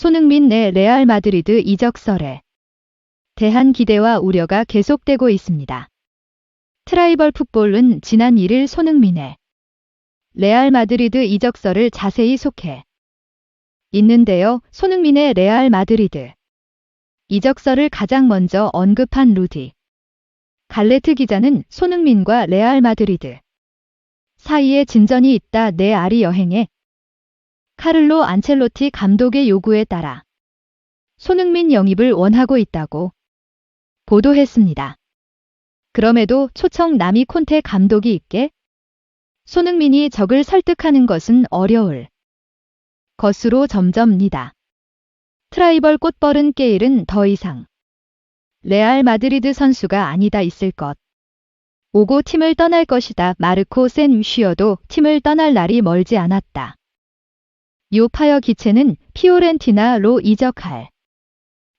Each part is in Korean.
손흥민 내 레알 마드리드 이적설에 대한 기대와 우려가 계속되고 있습니다. 트라이벌 풋볼은 지난 1일 손흥민의 레알 마드리드 이적설을 자세히 속해 있는데요. 손흥민의 레알 마드리드 이적설을 가장 먼저 언급한 루디 갈레트 기자는 손흥민과 레알 마드리드 사이에 진전이 있다 내 아리 여행에 카를로 안첼로티 감독의 요구에 따라 손흥민 영입을 원하고 있다고 보도했습니다. 그럼에도 초청 남이 콘테 감독이 있게 손흥민이 적을 설득하는 것은 어려울 것으로 점점니다. 트라이벌 꽃벌은 게일은 더 이상 레알 마드리드 선수가 아니다 있을 것. 오고 팀을 떠날 것이다. 마르코 센 쉬어도 팀을 떠날 날이 멀지 않았다. 요파여 기체는 피오렌티나로 이적할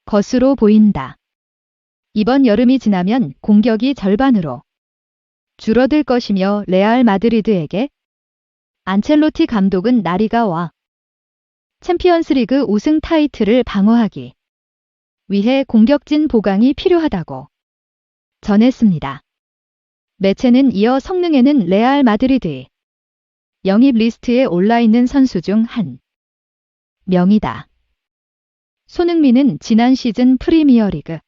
것으로 보인다. 이번 여름이 지나면 공격이 절반으로 줄어들 것이며 레알 마드리드에게 안첼로티 감독은 나리가 와 챔피언스리그 우승 타이틀을 방어하기 위해 공격진 보강이 필요하다고 전했습니다. 매체는 이어 성능에는 레알 마드리드의 영입 리스트에 올라 있는 선수 중 한 명이다. 손흥민은 지난 시즌 프리미어리그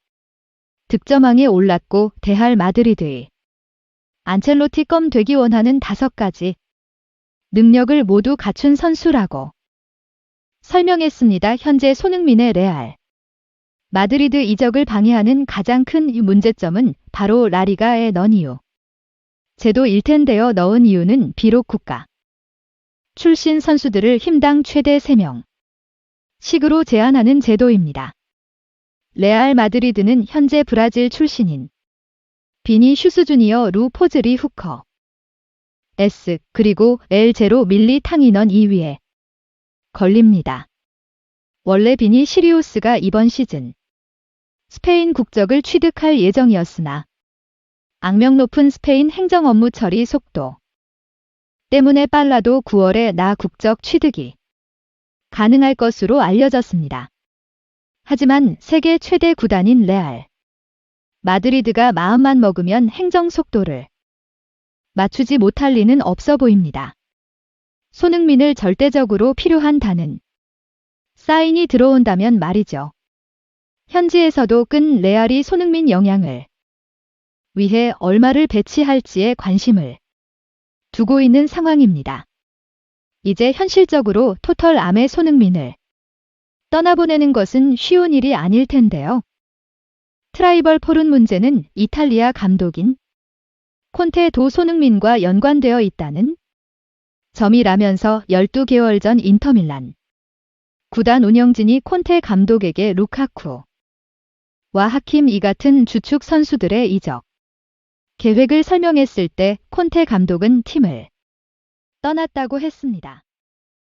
득점왕에 올랐고 대할 마드리드의 안첼로티 껌 되기 원하는 다섯 가지 능력을 모두 갖춘 선수라고 설명했습니다. 현재 손흥민의 레알 마드리드 이적을 방해하는 가장 큰 문제점은 바로 라리가에 넣은 이유. 제도 1텐데어 넣은 이유는 비록 국가 출신 선수들을 힘당 최대 3명 식으로 제한하는 제도입니다. 레알 마드리드는 현재 브라질 출신인 비니 슈스 주니어 루 포즈리 후커 S 그리고 엘 제로 밀리 탕인원 2위에 걸립니다. 원래 비니 시리우스가 이번 시즌 스페인 국적을 취득할 예정이었으나 악명 높은 스페인 행정 업무 처리 속도 때문에 빨라도 9월에 나 국적 취득이 가능할 것으로 알려졌습니다. 하지만 세계 최대 구단인 레알 마드리드가 마음만 먹으면 행정 속도를 맞추지 못할 리는 없어 보입니다. 손흥민을 절대적으로 필요한 다는 사인이 들어온다면 말이죠. 현지에서도 끈 레알이 손흥민 영향을 위해 얼마를 배치할지에 관심을 두고 있는 상황입니다. 이제 현실적으로 토털 암의 손흥민을 떠나보내는 것은 쉬운 일이 아닐 텐데요. 트라이벌 포른 문제는 이탈리아 감독인 콘테 도 손흥민과 연관되어 있다는 점이라면서 12개월 전 인터밀란 구단 운영진이 콘테 감독에게 루카쿠 와 하킴 이 같은 주축 선수들의 이적 계획을 설명했을 때 콘테 감독은 팀을 떠났다고 했습니다.